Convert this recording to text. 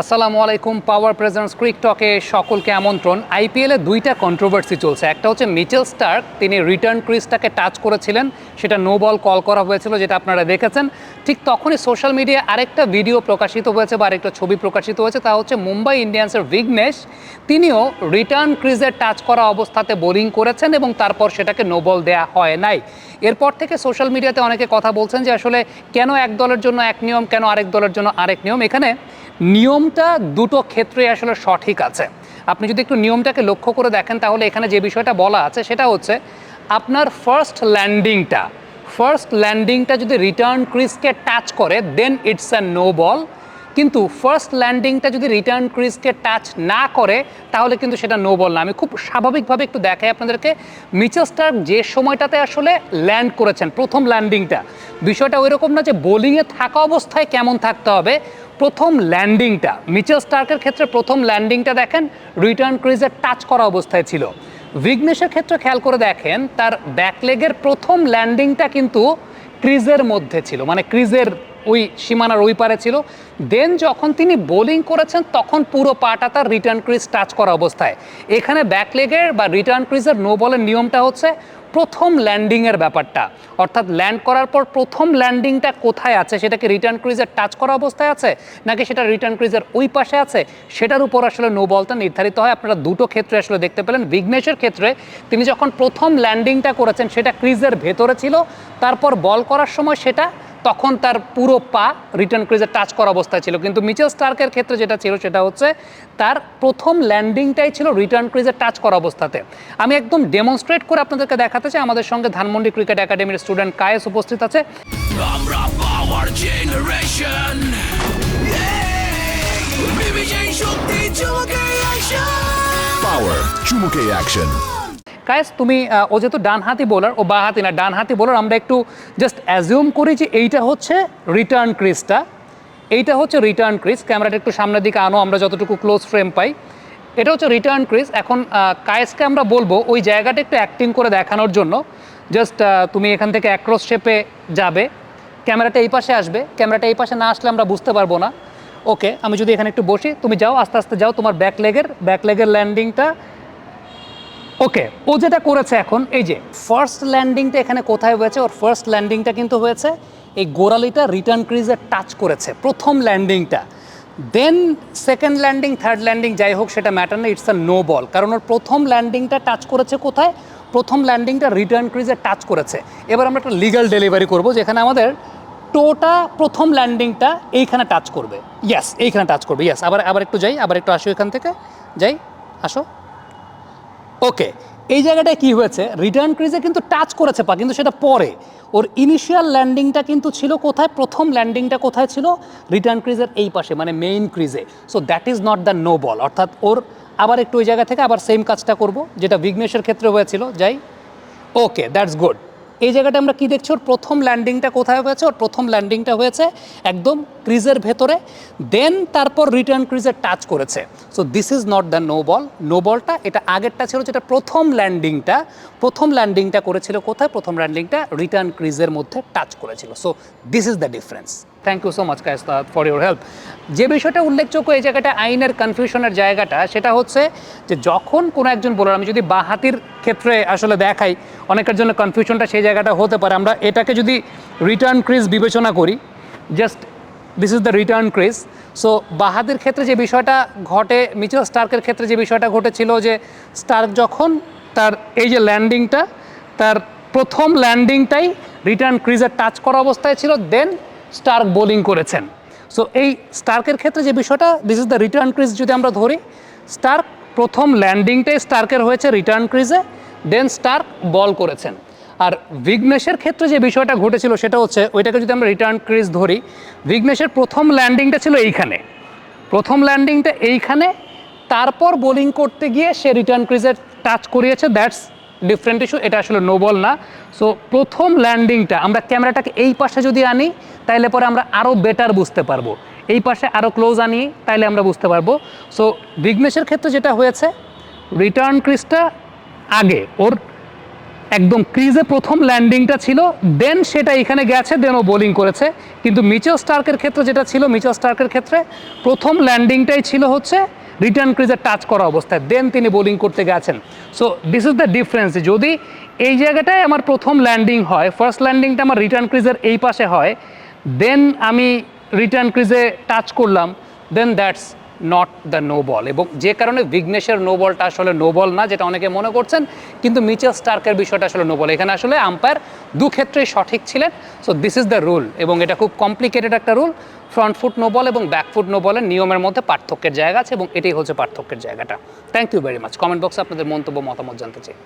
আসসালামু আলাইকুম পাওয়ার প্রেজেন্স ক্রিক টকে সকলকে আমন্ত্রণ। আইপিএলে দুইটা কন্ট্রোভার্সি চলছে। একটা হচ্ছে মিচেল স্টার্ক তিনি রিটার্ন ক্রিজটাকে টাচ করেছিলেন, সেটা নো বল কল করা হয়েছিল, যেটা আপনারা দেখেছেন। ঠিক তখনই সোশ্যাল মিডিয়ায় আরেকটা ভিডিও প্রকাশিত হয়েছে বা আরেকটা ছবি প্রকাশিত হয়েছে, তা হচ্ছে মুম্বাই ইন্ডিয়ান্সের বিঘ্নেশ তিনিও রিটার্ন ক্রিজে টাচ করা অবস্থাতে বোলিং করেছেন এবং তারপর সেটাকে নো বল দেওয়া হয় নাই। এরপর থেকে সোশ্যাল মিডিয়াতে অনেকে কথা বলছেন যে আসলে কেন এক দলের জন্য এক নিয়ম, কেন আরেক দলের জন্য আরেক নিয়ম? এখানে নিয়মটা দুটো ক্ষেত্রে আসলে সঠিক আছে। আপনি যদি একটু নিয়মটাকে লক্ষ্য করে দেখেন, তাহলে এখানে যে বিষয়টা বলা আছে, সেটা হচ্ছে আপনার ফার্স্ট ল্যান্ডিংটা ফার্স্ট ল্যান্ডিংটা যদি রিটার্ন ক্রিজকে টাচ করে then it's an no ball কিন্তু ফার্স্ট ল্যান্ডিংটা যদি রিটার্ন ক্রিজকে টাচ না করে, তাহলে কিন্তু সেটা নো বল না। আমি খুব স্বাভাবিকভাবে একটু দেখাই আপনাদেরকে। মিচেল স্টার্ক যে সময়টাতে আসলে ল্যান্ড করেছেন, প্রথম ল্যান্ডিংটা বিষয়টা ওই রকম না যে বোলিংয়ে থাকা অবস্থায় কেমন থাকতে হবে। প্রথম ল্যান্ডিংটা মিচেল স্টার্কের ক্ষেত্রে প্রথম ল্যান্ডিংটা দেখেন রিটার্ন ক্রিজে টাচ করা অবস্থায় ছিল। ভিগনেশের ক্ষেত্রে খেয়াল করে দেখেন, তার ব্যাকলেগের প্রথম ল্যান্ডিংটা কিন্তু ক্রিজের মধ্যে ছিল মানে ক্রিজের ওই সীমানার ওই পারে ছিল। দেন যখন তিনি বোলিং করেছেন, তখন পুরো পাটা তার রিটার্ন ক্রিজ টাচ করা অবস্থায়। এখানে ব্যাকলেগের বা রিটার্ন ক্রিজের নো বলের নিয়মটা হচ্ছে প্রথম ল্যান্ডিংয়ের ব্যাপারটা। অর্থাৎ ল্যান্ড করার পর প্রথম ল্যান্ডিংটা কোথায় আছে? সেটাকে রিটার্ন ক্রিজের টাচ করা অবস্থায় আছে? নাকি সেটা রিটার্ন ক্রিজের ওই পাশে আছে? সেটার উপর আসলে নো বলটা নির্ধারিত হয়। আপনারা দুটো ক্ষেত্রে আসলে দেখতে পেলেন। বিঘ্নেশের ক্ষেত্রে তিনি যখন প্রথম ল্যান্ডিংটা করেছেন, সেটা ক্রিজের ভেতরে ছিল। তারপর বল করার সময় সেটা তখন তার পুরো পা রিটার্ন ক্রিজে টাচ করা অবস্থায় ছিল। কিন্তু মিচেল স্টার্কের ক্ষেত্রে যেটা ছিল সেটা হচ্ছে তার প্রথম ল্যান্ডিংটাই ছিল রিটার্ন ক্রিজে টাচ করা অবস্থাতে। আমি একদম ডেমনস্ট্রেট করে আপনাদেরকে দেখাতে চাই আমাদের সঙ্গে ধানমন্ডি ক্রিকেট একাডেমির স্টুডেন্ট কায়েস উপস্থিত আছে। আমরা পাওয়ার জেনারেশন শক্তি চমকে আসা Power চুমুকে অ্যাকশন কায়েস তুমি ও যেহেতু ডান হাতি বোলার ও বা হাতি না ডান হাতি বোলার আমরা একটু জাস্ট অ্যাজিউম করি যে এইটা হচ্ছে রিটার্ন ক্রিজটা এইটা হচ্ছে রিটার্ন ক্রিজ ক্যামেরাটা একটু সামনের দিকে আনো, আমরা যতটুকু ক্লোজ ফ্রেম পাই। এটা হচ্ছে রিটার্ন ক্রিজ এখন কায়েসকে আমরা বলব, ওই জায়গাটা একটু অ্যাক্টিং করে দেখানোর জন্য। জাস্ট তুমি এখান থেকে অ্যাক্রস শেপে যাবে ক্যামেরাটা এই পাশে আসবে ক্যামেরাটা এই পাশে না আসলে আমরা বুঝতে পারব না। ওকে আমি যদি এখানে একটু বসি, তুমি যাও, আস্তে আস্তে যাও, তোমার ব্যাক লেগের ব্যাক লেগের ল্যান্ডিংটা ওকে ও যেটা করেছে এখন, এই যে ফার্স্ট ল্যান্ডিংটা এখানে কোথায় হয়েছে? ওর ফার্স্ট ল্যান্ডিংটা কিন্তু হয়েছে, এই গোড়ালিটা রিটার্ন ক্রিজে টাচ করেছে, প্রথম ল্যান্ডিংটা then second landing third landing যাই হোক, সেটা ম্যাটার না ইটস আ নো বল কারণ ওর প্রথম ল্যান্ডিংটা টাচ করেছে কোথায়? প্রথম ল্যান্ডিংটা রিটার্ন ক্রিজে টাচ করেছে। এবার আমরা একটা লিগাল ডেলিভারি করব, যেখানে আমাদের টোটা প্রথম ল্যান্ডিংটা এইখানে টাচ করবে। ইয়াস এইখানে টাচ করবে ইয়াস আবার আবার একটু যাই, আবার একটু আসো এখান থেকে। যাই, আসো। ওকে এই জায়গাটায় কি হয়েছে? রিটার্ন ক্রিজে কিন্তু টাচ করেছে পা, কিন্তু সেটা পরে। ওর ইনিশিয়াল ল্যান্ডিংটা কিন্তু ছিল কোথায়? প্রথম ল্যান্ডিংটা কোথায় ছিল? রিটার্ন ক্রিজের এই পাশে মানে main ক্রিজে so that is not the no ball অর্থাৎ ওর আবার একটু ওই জায়গা থেকে আবার সেম কাজটা করব, যেটা বিঘ্নেশের ক্ষেত্রে হয়েছিল। যাই ওকে দ্যাটস গুড এই জায়গাটা আমরা কি দেখছি? ওর প্রথম ল্যান্ডিংটা কোথায় হয়েছে? ওর প্রথম ল্যান্ডিংটা হয়েছে একদম ক্রিজের ভেতরে দেন তারপর রিটার্ন ক্রিজের টাচ করেছে। So this is not the no ball no বলটা এটা আগেরটা ছিল যেটা প্রথম ল্যান্ডিংটা প্রথম ল্যান্ডিংটা করেছিল কোথায়? প্রথম ল্যান্ডিংটা রিটার্ন ক্রিজের মধ্যে টাচ করেছিল। So this is the difference thank you so much কায়স্তাদ for your help যে বিষয়টা উল্লেখযোগ্য এই জায়গাটা, আইনের কনফিউশনের জায়গাটা, সেটা হচ্ছে যে যখন কোনো একজন বোলার আমি যদি বাহাতির ক্ষেত্রে আসলে দেখাই, অনেকের জন্য কনফিউশনটা সেই জায়গাটা হতে পারে। আমরা এটাকে যদি রিটার্ন ক্রিজ বিবেচনা করি just this is the return crease so বাহাদির ক্ষেত্রে যে বিষয়টা ঘটে, মিচেল স্টার্কের ক্ষেত্রে যে বিষয়টা ঘটেছিল যে স্টার্ক যখন তার এই যে ল্যান্ডিংটা তার প্রথম ল্যান্ডিংটাই রিটার্ন ক্রিজে টাচ করা অবস্থায় ছিল দেন স্টার্ক বোলিং করেছেন। সো এই স্টার্কের ক্ষেত্রে যে বিষয়টা this is the return crease যদি আমরা ধরি স্টার্ক প্রথম ল্যান্ডিংটাই স্টার্কের হয়েছে রিটার্ন ক্রিজে দেন স্টার্ক বল করেছেন। আর বিঘ্নেশের ক্ষেত্রে যে বিষয়টা ঘটেছিল, সেটা হচ্ছে ওইটাকে যদি আমরা রিটার্ন ক্রিজ ধরি বিঘ্নেশের প্রথম ল্যান্ডিংটা ছিল এইখানে। প্রথম ল্যান্ডিংটা এইখানে, তারপর বোলিং করতে গিয়ে সে রিটার্ন ক্রিজের টাচ করিয়েছে দ্যাটস ডিফারেন্ট ইস্যু এটা আসলে নো বল না। সো প্রথম ল্যান্ডিংটা আমরা ক্যামেরাটাকে এই পাশে যদি আনি তাহলে পরে আমরা আরও বেটার বুঝতে পারব। এই পাশে আরও ক্লোজ আনি, তাইলে আমরা বুঝতে পারব। সো বিঘ্নেশের ক্ষেত্রে যেটা হয়েছে রিটার্ন ক্রিজটা আগে, ওর একদম ক্রিজে প্রথম ল্যান্ডিংটা ছিল দেন সেটা এখানে গেছে দেন ও বোলিং করেছে। কিন্তু মিচেল স্টার্কের ক্ষেত্রে যেটা ছিল, মিচেল স্টার্কের ক্ষেত্রে প্রথম ল্যান্ডিংটাই ছিল হচ্ছে রিটার্ন ক্রিজে টাচ করা অবস্থায় দেন তিনি বোলিং করতে গেছেন। So this is the difference যদি এই জায়গাটায় আমার প্রথম ল্যান্ডিং হয় ফার্স্ট ল্যান্ডিংটা আমার রিটার্ন ক্রিজের এই পাশে হয় দেন আমি রিটার্ন ক্রিজে টাচ করলাম then that's not the no ball এবং যে কারণে বিঘ্নেশের নো বলটা আসলে নো বল না, যেটা অনেকে মনে করছেন, কিন্তু মিচেল স্টার্কের বিষয়টা আসলে নো বল এখানে আসলে আম্পায়ার দু ক্ষেত্রেই সঠিক ছিলেন। So this is the rule এবং এটা খুব কমপ্লিকেটেড একটা rule front foot no ball এবং ব্যাক ফুট নো বলের নিয়মের মধ্যে পার্থক্যের জায়গা আছে, এবং এটাই হচ্ছে পার্থক্যের জায়গাটা। Thank you very much comment বক্সে আপনাদের মন্তব্য, মতামত জানতে চাই।